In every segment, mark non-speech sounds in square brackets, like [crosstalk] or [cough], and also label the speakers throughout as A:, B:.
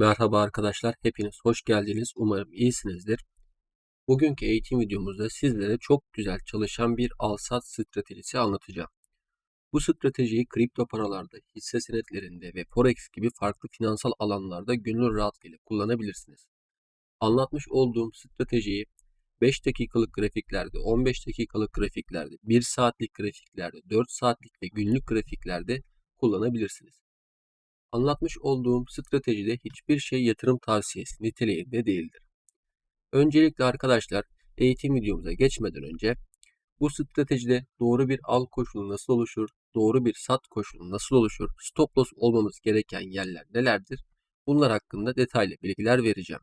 A: Merhaba arkadaşlar, hepiniz hoş geldiniz. Umarım iyisinizdir. Bugünkü eğitim videomuzda sizlere çok güzel çalışan bir al-sat stratejisi anlatacağım. Bu stratejiyi kripto paralarda, hisse senetlerinde ve forex gibi farklı finansal alanlarda gönül rahatlığıyla kullanabilirsiniz. Anlatmış olduğum stratejiyi 5 dakikalık grafiklerde, 15 dakikalık grafiklerde, 1 saatlik grafiklerde, 4 saatlik ve günlük grafiklerde kullanabilirsiniz. Anlatmış olduğum stratejide hiçbir şey yatırım tavsiyesi niteliğinde değildir. Öncelikle arkadaşlar eğitim videomuza geçmeden önce bu stratejide doğru bir al koşulu nasıl oluşur, doğru bir sat koşulu nasıl oluşur, stop loss olmamız gereken yerler nelerdir? Bunlar hakkında detaylı bilgiler vereceğim.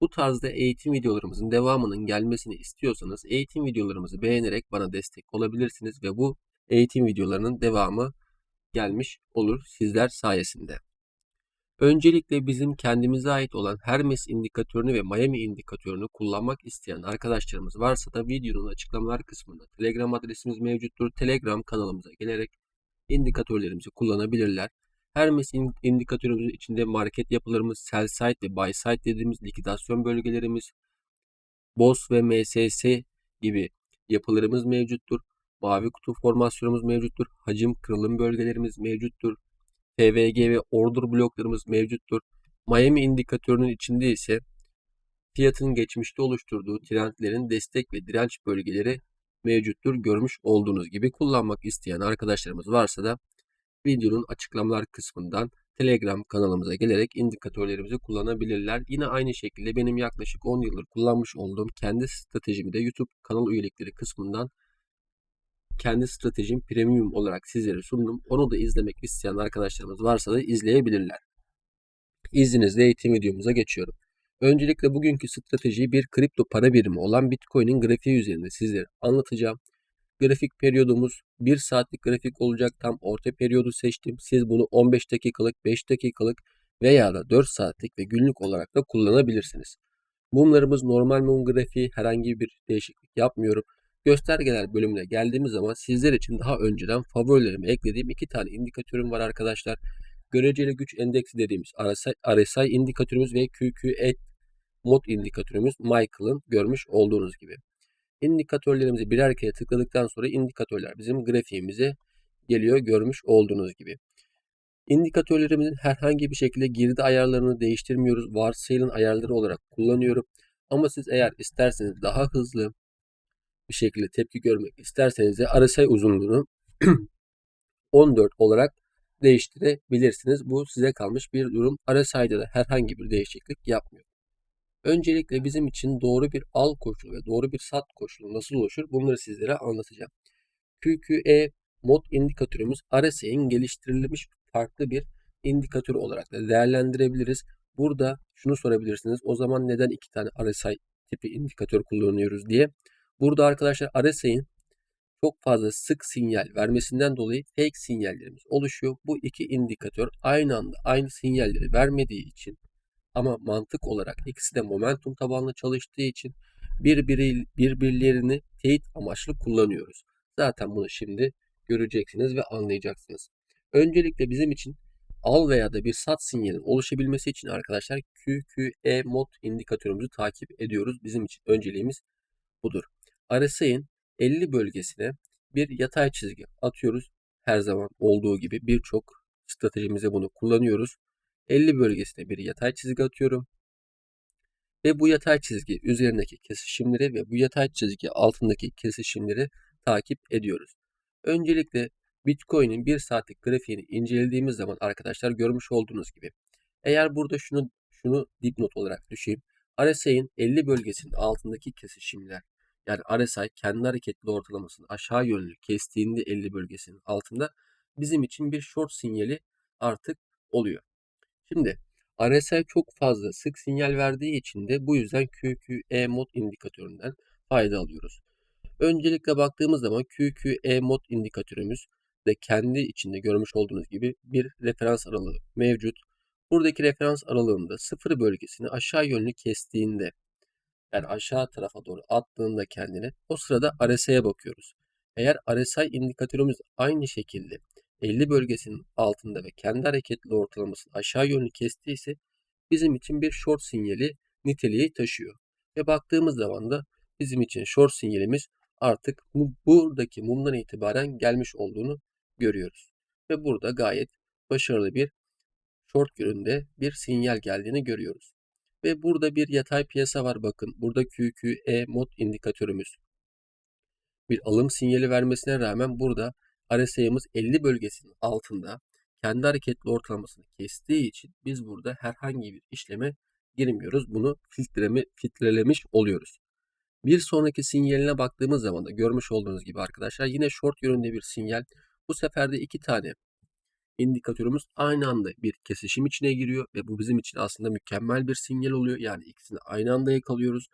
A: Bu tarzda eğitim videolarımızın devamının gelmesini istiyorsanız eğitim videolarımızı beğenerek bana destek olabilirsiniz ve bu eğitim videolarının devamı gelmiş olur sizler sayesinde. Öncelikle bizim kendimize ait olan Hermes indikatörünü ve Miami indikatörünü kullanmak isteyen arkadaşlarımız varsa da videonun açıklamalar kısmında Telegram adresimiz mevcuttur. Telegram kanalımıza gelerek indikatörlerimizi kullanabilirler. Hermes indikatörümüzün içinde market yapılarımız sell side ve buy side dediğimiz likidasyon bölgelerimiz, BOS ve MSS gibi yapılarımız mevcuttur. Mavi kutu formasyonumuz mevcuttur. Hacim kırılım bölgelerimiz mevcuttur. PVG ve order bloklarımız mevcuttur. Miami indikatörünün içinde ise fiyatın geçmişte oluşturduğu trendlerin destek ve direnç bölgeleri mevcuttur. Görmüş olduğunuz gibi kullanmak isteyen arkadaşlarımız varsa da videonun açıklamalar kısmından Telegram kanalımıza gelerek indikatörlerimizi kullanabilirler. Yine aynı şekilde benim yaklaşık 10 yıldır kullanmış olduğum kendi stratejimi de YouTube kanal üyelikleri kısmından kendi stratejim premium olarak sizlere sundum. Onu da izlemek isteyen arkadaşlarımız varsa da izleyebilirler. İzninizle eğitim videomuza geçiyorum. Öncelikle bugünkü stratejiyi bir kripto para birimi olan Bitcoin'in grafiği üzerinde sizlere anlatacağım. Grafik periyodumuz 1 saatlik grafik olacak. Tam orta periyodu seçtim. Siz bunu 15 dakikalık, 5 dakikalık veya da 4 saatlik ve günlük olarak da kullanabilirsiniz. Mumlarımız normal mum grafiği herhangi bir değişiklik yapmıyorum. Göstergeler bölümüne geldiğimiz zaman sizler için daha önceden favorilerime eklediğim iki tane indikatörüm var arkadaşlar. Göreceli güç endeksi dediğimiz RSI, RSI indikatörümüz ve QQE mod indikatörümüz Michael'ın görmüş olduğunuz gibi. İndikatörlerimizi birer kere tıkladıktan sonra indikatörler bizim grafiğimize geliyor görmüş olduğunuz gibi. İndikatörlerimizin herhangi bir şekilde girdi ayarlarını değiştirmiyoruz. Varsayılan ayarları olarak kullanıyorum. Ama siz eğer isterseniz daha hızlı, bir şekilde tepki görmek isterseniz de RSI uzunluğunu [clears throat] 14 olarak değiştirebilirsiniz. Bu size kalmış bir durum. RSI'de de herhangi bir değişiklik yapmıyor. Öncelikle bizim için doğru bir al koşulu ve doğru bir sat koşulu nasıl oluşur bunları sizlere anlatacağım. QQE mod indikatörümüz RSI'nin geliştirilmiş farklı bir indikatör olarak da değerlendirebiliriz. Burada şunu sorabilirsiniz. O zaman neden iki tane RSI tipi indikatör kullanıyoruz diye. Burada arkadaşlar RSI'nin çok fazla sık sinyal vermesinden dolayı fake sinyallerimiz oluşuyor. Bu iki indikatör aynı anda aynı sinyalleri vermediği için ama mantık olarak ikisi de momentum tabanlı çalıştığı için birbiri, birbirlerini teyit amaçlı kullanıyoruz. Zaten bunu şimdi göreceksiniz ve anlayacaksınız. Öncelikle bizim için al veya da bir sat sinyalin oluşabilmesi için arkadaşlar QQE mod indikatörümüzü takip ediyoruz. Bizim için önceliğimiz budur. RSI'nin 50 bölgesine bir yatay çizgi atıyoruz. Her zaman olduğu gibi birçok stratejimize bunu kullanıyoruz. 50 bölgesine bir yatay çizgi atıyorum. Ve bu yatay çizgi üzerindeki kesişimleri ve bu yatay çizgi altındaki kesişimleri takip ediyoruz. Öncelikle Bitcoin'in 1 saatlik grafiğini incelediğimiz zaman arkadaşlar görmüş olduğunuz gibi. Eğer burada şunu şunu dipnot olarak düşeyim. RSI'nin 50 bölgesinin altındaki kesişimler yani RSI kendi hareketli ortalamasını aşağı yönlü kestiğinde 50 bölgesinin altında bizim için bir short sinyali artık oluyor. Şimdi RSI çok fazla sık sinyal verdiği için de bu yüzden QQE mod indikatöründen fayda alıyoruz. Öncelikle baktığımız zaman QQE mod indikatörümüz de kendi içinde görmüş olduğunuz gibi bir referans aralığı mevcut. Buradaki referans aralığında sıfır bölgesini aşağı yönlü kestiğinde yani aşağı tarafa doğru attığında kendini o sırada RSI'ye bakıyoruz. Eğer RSI indikatörümüz aynı şekilde 50 bölgesinin altında ve kendi hareketli ortalamasını aşağı yönlü kestiyse bizim için bir short sinyali niteliği taşıyor. Ve baktığımız zaman da bizim için short sinyalimiz artık bu, buradaki mumdan itibaren gelmiş olduğunu görüyoruz. Ve burada gayet başarılı bir short yönünde bir sinyal geldiğini görüyoruz. Ve burada bir yatay piyasa var bakın. Burada QQE mod indikatörümüz. Bir alım sinyali vermesine rağmen burada RSI'miz 50 bölgesinin altında kendi hareketli ortalamasını kestiği için biz burada herhangi bir işleme girmiyoruz. Bunu filtreme, filtrelemiş oluyoruz. Bir sonraki sinyaline baktığımız zaman da görmüş olduğunuz gibi arkadaşlar yine short yönünde bir sinyal. Bu sefer de iki tane indikatörümüz aynı anda bir kesişim içine giriyor ve bu bizim için aslında mükemmel bir sinyal oluyor. Yani ikisini aynı anda yakalıyoruz.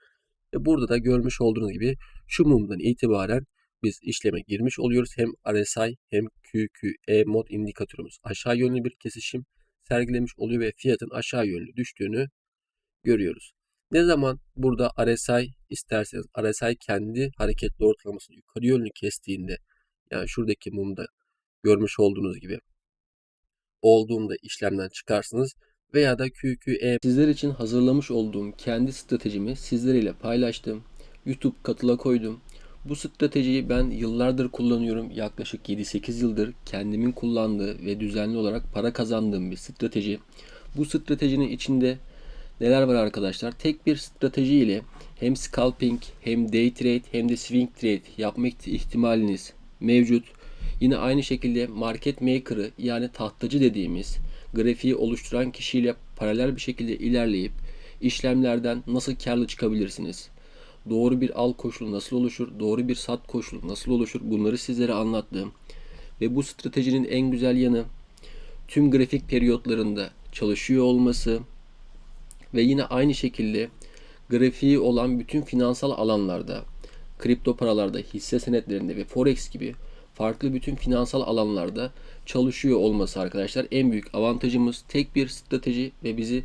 A: Ve burada da görmüş olduğunuz gibi şu mumdan itibaren biz işleme girmiş oluyoruz. Hem RSI hem QQE mod indikatörümüz aşağı yönlü bir kesişim sergilemiş oluyor ve fiyatın aşağı yönlü düştüğünü görüyoruz. Ne zaman burada RSI isterseniz RSI kendi hareketli ortalamasını yukarı yönlü kestiğinde yani şuradaki mumda görmüş olduğunuz gibi olduğunda işlemden çıkarsınız veya da QQE sizler için hazırlamış olduğum kendi stratejimi sizlerle paylaştım. YouTube katıla koydum. Bu stratejiyi ben yıllardır kullanıyorum. Yaklaşık 7-8 yıldır kendimin kullandığı ve düzenli olarak para kazandığım bir strateji. Bu stratejinin içinde neler var arkadaşlar? Tek bir strateji ile hem scalping hem day trade hem de swing trade yapma ihtimaliniz mevcut. Yine aynı şekilde market maker'ı yani tahtacı dediğimiz grafiği oluşturan kişiyle paralel bir şekilde ilerleyip işlemlerden nasıl karlı çıkabilirsiniz? Doğru bir al koşulu nasıl oluşur? Doğru bir sat koşulu nasıl oluşur? Bunları sizlere anlattım. Ve bu stratejinin en güzel yanı tüm grafik periyotlarında çalışıyor olması ve yine aynı şekilde grafiği olan bütün finansal alanlarda, kripto paralarda, hisse senetlerinde ve forex gibi farklı bütün finansal alanlarda çalışıyor olması arkadaşlar en büyük avantajımız tek bir strateji ve bizi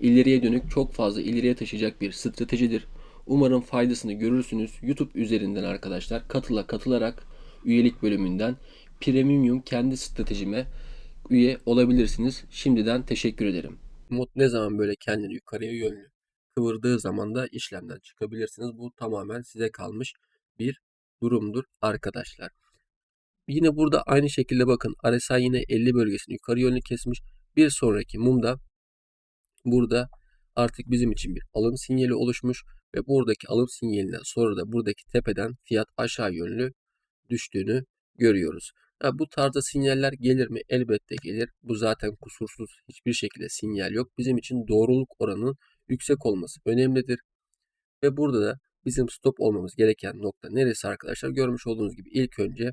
A: ileriye dönük çok fazla ileriye taşıyacak bir stratejidir. Umarım faydasını görürsünüz. YouTube üzerinden arkadaşlar katıla katılarak üyelik bölümünden premium kendi stratejime üye olabilirsiniz. Şimdiden teşekkür ederim. Mod ne zaman böyle kendini yukarıya yönlü kıvırdığı zaman da işlemden çıkabilirsiniz. Bu tamamen size kalmış bir durumdur arkadaşlar. Yine burada aynı şekilde bakın RSI yine 50 bölgesini yukarı yönlü kesmiş. Bir sonraki mumda burada artık bizim için bir alım sinyali oluşmuş ve buradaki alım sinyalinden sonra da buradaki tepeden fiyat aşağı yönlü düştüğünü görüyoruz. Ha, bu tarzda sinyaller gelir mi? Elbette gelir. Bu zaten kusursuz hiçbir şekilde sinyal yok. Bizim için doğruluk oranının yüksek olması önemlidir. Ve burada da bizim stop olmamız gereken nokta neresi arkadaşlar? Görmüş olduğunuz gibi ilk önce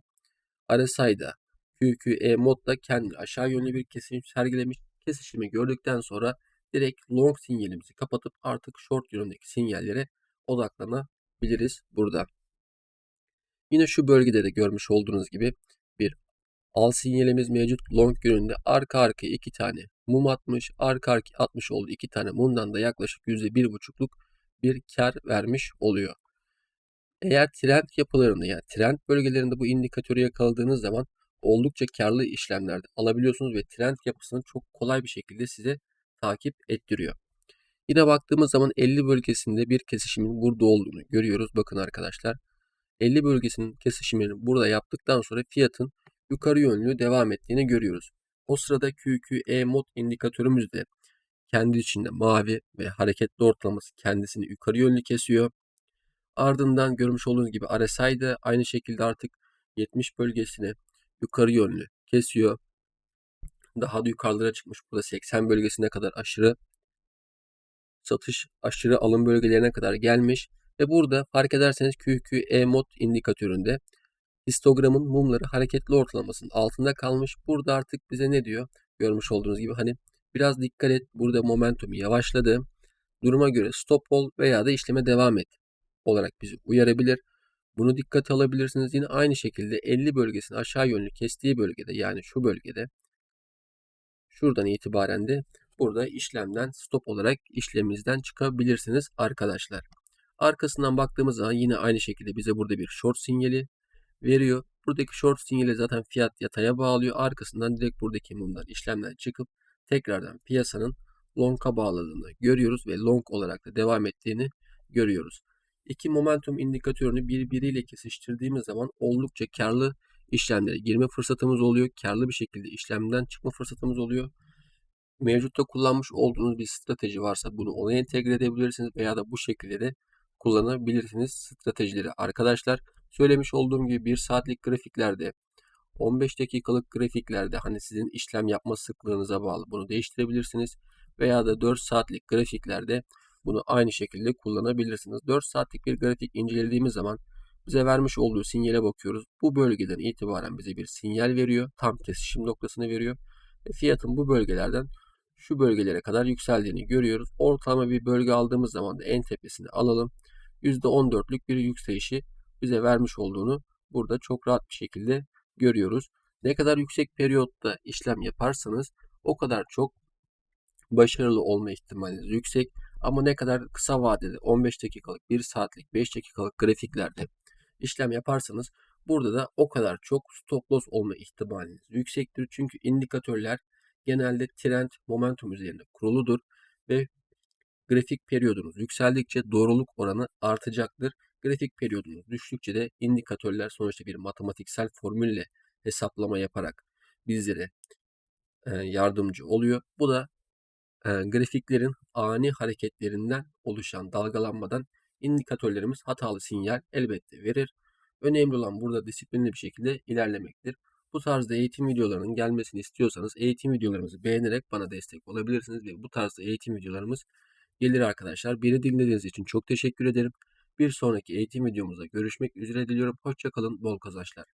A: RSI'da QQE modda kendi aşağı yönlü bir kesim sergilemiş. Kesişimi gördükten sonra direkt long sinyalimizi kapatıp artık short yönündeki sinyallere odaklanabiliriz burada. Yine şu bölgede de görmüş olduğunuz gibi bir al sinyalimiz mevcut. Long yönünde arka arkaya iki tane mum atmış. Arka arkaya atmış olduğu iki tane mumdan da yaklaşık %1,5'luk bir kar vermiş oluyor. Eğer trend yapılarında yani trend bölgelerinde bu indikatörü yakaladığınız zaman oldukça karlı işlemlerde alabiliyorsunuz ve trend yapısını çok kolay bir şekilde size takip ettiriyor. Yine baktığımız zaman 50 bölgesinde bir kesişimin burada olduğunu görüyoruz. Bakın arkadaşlar 50 bölgesinin kesişimini burada yaptıktan sonra fiyatın yukarı yönlü devam ettiğini görüyoruz. O sırada QQE mod indikatörümüz de kendi içinde mavi ve hareketli ortalaması kendisini yukarı yönlü kesiyor. Ardından görmüş olduğunuz gibi RSI de aynı şekilde artık 70 bölgesini yukarı yönlü kesiyor. Daha da yukarılara çıkmış. Burada 80 bölgesine kadar aşırı satış, aşırı alım bölgelerine kadar gelmiş. Ve burada fark ederseniz QQE mod indikatöründe histogramın mumları hareketli ortalamasının altında kalmış. Burada artık bize ne diyor? Görmüş olduğunuz gibi hani biraz dikkat et. Burada momentum yavaşladı. Duruma göre stop ol veya da işleme devam et olarak bizi uyarabilir. Bunu dikkate alabilirsiniz. Yine aynı şekilde 50 bölgesini aşağı yönlü kestiği bölgede yani şu bölgede şuradan itibaren de burada işlemden stop olarak işleminizden çıkabilirsiniz arkadaşlar. Arkasından baktığımız zaman yine aynı şekilde bize burada bir short sinyali veriyor. Buradaki short sinyali zaten fiyat yataya bağlıyor. Arkasından direkt buradaki mumdan işlemden çıkıp tekrardan piyasanın long'a bağladığını görüyoruz ve long olarak da devam ettiğini görüyoruz. İki momentum indikatörünü birbiriyle kesiştirdiğimiz zaman oldukça karlı işlemlere girme fırsatımız oluyor. Karlı bir şekilde işlemden çıkma fırsatımız oluyor. Mevcutta kullanmış olduğunuz bir strateji varsa bunu ona entegre edebilirsiniz veya da bu şekilde de kullanabilirsiniz stratejileri. Arkadaşlar söylemiş olduğum gibi 1 saatlik grafiklerde 15 dakikalık grafiklerde hani sizin işlem yapma sıklığınıza bağlı bunu değiştirebilirsiniz. Veya da 4 saatlik grafiklerde bunu aynı şekilde kullanabilirsiniz. 4 saatlik bir grafik incelediğimiz zaman bize vermiş olduğu sinyale bakıyoruz. Bu bölgeden itibaren bize bir sinyal veriyor. Tam kesişim noktasını veriyor. Ve fiyatın bu bölgelerden şu bölgelere kadar yükseldiğini görüyoruz. Ortalama bir bölge aldığımız zaman da en tepesini alalım. %14'lük bir yükselişi bize vermiş olduğunu burada çok rahat bir şekilde görüyoruz. Ne kadar yüksek periyotta işlem yaparsanız o kadar çok başarılı olma ihtimaliniz yüksek. Ama ne kadar kısa vadede 15 dakikalık, 1 saatlik, 5 dakikalık grafiklerde işlem yaparsanız burada da o kadar çok stop loss olma ihtimaliniz yüksektir. Çünkü indikatörler genelde trend momentum üzerinde kuruludur ve grafik periyodunuz yükseldikçe doğruluk oranı artacaktır. Grafik periyodunuz düştükçe de indikatörler sonuçta bir matematiksel formülle hesaplama yaparak bizlere yardımcı oluyor. Bu da grafiklerin ani hareketlerinden oluşan dalgalanmadan indikatörlerimiz hatalı sinyal elbette verir. Önemli olan burada disiplinli bir şekilde ilerlemektir. Bu tarzda eğitim videolarının gelmesini istiyorsanız eğitim videolarımızı beğenerek bana destek olabilirsiniz ve bu tarzda eğitim videolarımız gelir arkadaşlar. Beni dinlediğiniz için çok teşekkür ederim. Bir sonraki eğitim videomuzda görüşmek üzere diliyorum. Hoşçakalın, bol kazançlar.